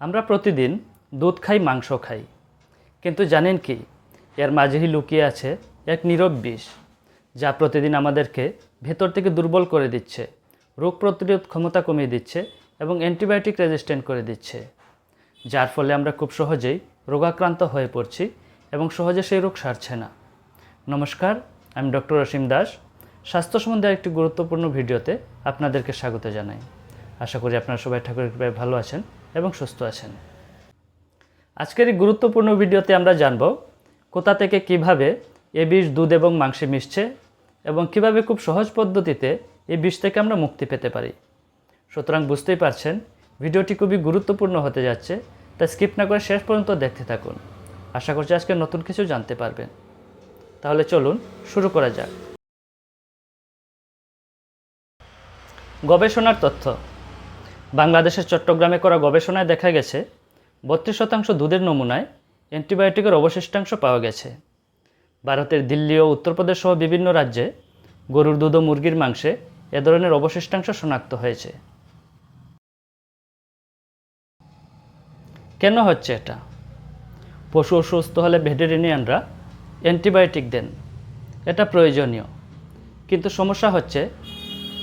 আমরা প্রতিদিন দুধ খাই, মাংস খাই। কিন্তু জানেন কি, এর মাঝেই লুকিয়ে আছে এক নীরব বিষ, যা প্রতিদিন আমাদেরকে ভেতর থেকে দুর্বল করে দিচ্ছে, রোগ প্রতিরোধ ক্ষমতা কমিয়ে দিচ্ছে এবং অ্যান্টিবায়োটিক রেজিস্ট্যান্ট করে দিচ্ছে। যার ফলে আমরা খুব সহজেই রোগাক্রান্ত হয়ে পড়ছি এবং সহজে সেই রোগ সারছে না। নমস্কার, আমি ডক্টর অসীম দাস। স্বাস্থ্য সম্বন্ধে একটি গুরুত্বপূর্ণ ভিডিওতে আপনাদেরকে স্বাগত জানাই। আশা করি আপনারা সবাই ঠাকুরের কৃপায় ভালো আছেন। এবং সুস্থ আছেন। আজকের এই গুরুত্বপূর্ণ ভিডিওতে আমরা জানব কোথা থেকে কীভাবে এ বিষ, দুধ এবং মাংসে মিশছে এবং কীভাবে খুব সহজ পদ্ধতিতে এই বিষ থেকে আমরা মুক্তি পেতে পারি। সুতরাং বুঝতেই পারছেন, ভিডিওটি খুবই গুরুত্বপূর্ণ হতে যাচ্ছে, তাই স্কিপ না করে শেষ পর্যন্ত দেখতে থাকুন। আশা করছি আজকে নতুন কিছু জানতে পারবেন। তাহলে চলুন, শুরু করা যাক। গবেষণার তথ্য। বাংলাদেশের চট্টগ্রামে করা গবেষণায় দেখা গেছে, বত্রিশ শতাংশ দুধের নমুনায় অ্যান্টিবায়োটিকের অবশিষ্টাংশ পাওয়া গেছে। ভারতের দিল্লি ও উত্তরপ্রদেশ সহ বিভিন্ন রাজ্যে গরুর দুধ ও মুরগির মাংসে এ ধরনের অবশিষ্টাংশ শনাক্ত হয়েছে। কেন হচ্ছে এটা? পশু অসুস্থ হলে ভেটেরিনিয়ানরা অ্যান্টিবায়োটিক দেন। এটা প্রয়োজনীয়। কিন্তু সমস্যা হচ্ছে,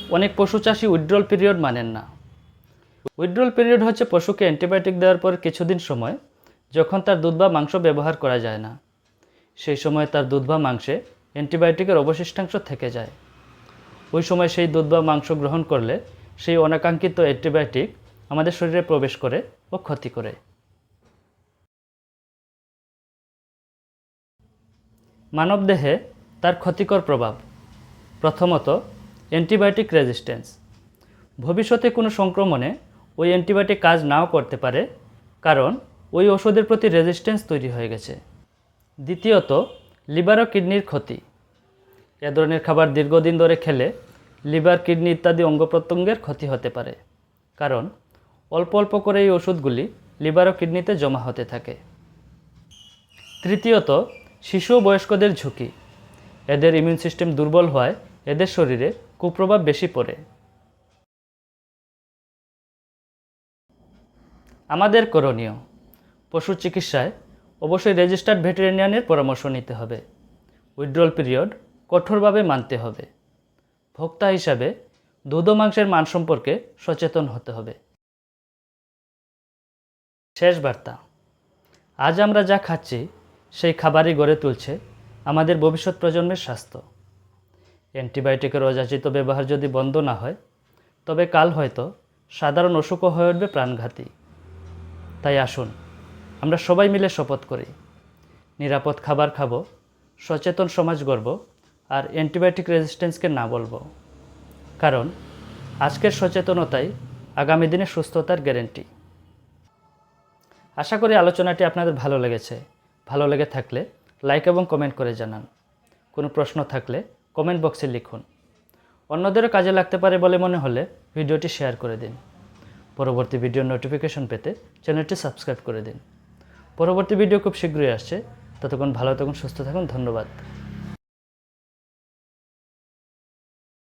অনেক পশু চাষি উইড্রল পিরিয়ড মানেন না। উইড্রল পিরিয়ড হচ্ছে পশুকে অ্যান্টিবায়োটিক দেওয়ার পর কিছুদিন সময়, যখন তার দুধ বা মাংস ব্যবহার করা যায় না। সেই সময় তার দুধ বা মাংসে অ্যান্টিবায়োটিকের অবশিষ্টাংশ থেকে যায়। ওই সময় সেই দুধ বা মাংস গ্রহণ করলে সেই অনাকাঙ্ক্ষিত অ্যান্টিবায়োটিক আমাদের শরীরে প্রবেশ করে ও ক্ষতি করে। মানবদেহে তার ক্ষতিকর প্রভাব। প্রথমত অ্যান্টিবায়োটিক রেজিস্ট্যান্স ভবিষ্যতে কোনো সংক্রমণে ওই অ্যান্টিবায়োটিক কাজ নাও করতে পারে, কারণ ওই ওষুধের প্রতি রেজিস্ট্যান্স তৈরি হয়ে গেছে। দ্বিতীয়ত, লিভার ও কিডনির ক্ষতি। এ ধরনের খাবার দীর্ঘদিন ধরে খেলে লিভার, কিডনি ইত্যাদি অঙ্গ প্রত্যঙ্গের ক্ষতি হতে পারে, কারণ অল্প অল্প করে এই ওষুধগুলি লিভার ও কিডনিতে জমা হতে থাকে। তৃতীয়ত, শিশু বয়স্কদের ঝুঁকি। এদের ইমিউন সিস্টেম দুর্বল হওয়ায় এদের শরীরে কুপ্রভাব বেশি পড়ে। আমাদের করণীয়। পশু চিকিৎসায় অবশ্যই রেজিস্টার্ড ভেটেরিনিয়ানের পরামর্শ নিতে হবে। উইড্রল পিরিয়ড কঠোরভাবে মানতে হবে। ভোক্তা হিসাবে দুধ মাংসের মান সম্পর্কে সচেতন হতে হবে। শেষ বার্তা। আজ আমরা যা খাচ্ছি, সেই খাবারই গড়ে তুলছে আমাদের ভবিষ্যৎ প্রজন্মের স্বাস্থ্য। অ্যান্টিবায়োটিকের অযাচিত ব্যবহার যদি বন্ধ না হয়, তবে কাল হয়তো সাধারণ অসুখও হয়ে উঠবে প্রাণঘাতী। তাই আসুন, আমরা সবাই মিলে শপথ করি। নিরাপদ খাবার খাব, সচেতন সমাজ গড়ব, আর অ্যান্টিবায়োটিক রেজিস্ট্যান্সকে না বলব। কারণ, আজকের সচেতনতাই আগামী দিনে সুস্থতার গ্যারেন্টি। আশা করি আলোচনাটি আপনাদের ভালো লেগেছে। ভালো লেগে থাকলে লাইক এবং কমেন্ট করে জানান। কোনো প্রশ্ন থাকলে কমেন্ট বক্সে লিখুন। অন্যদেরও কাজে লাগতে পারে বলে মনে হলে ভিডিওটি শেয়ার করে দিন। পরবর্তী ভিডিও নোটিফিকেশন পেতে চ্যানেলটি সাবস্ক্রাইব করে দিন। পরবর্তী ভিডিও খুব শীঘ্রই আসছে। ততক্ষণ ভালো থাকুন, সুস্থ থাকুন, ধন্যবাদ।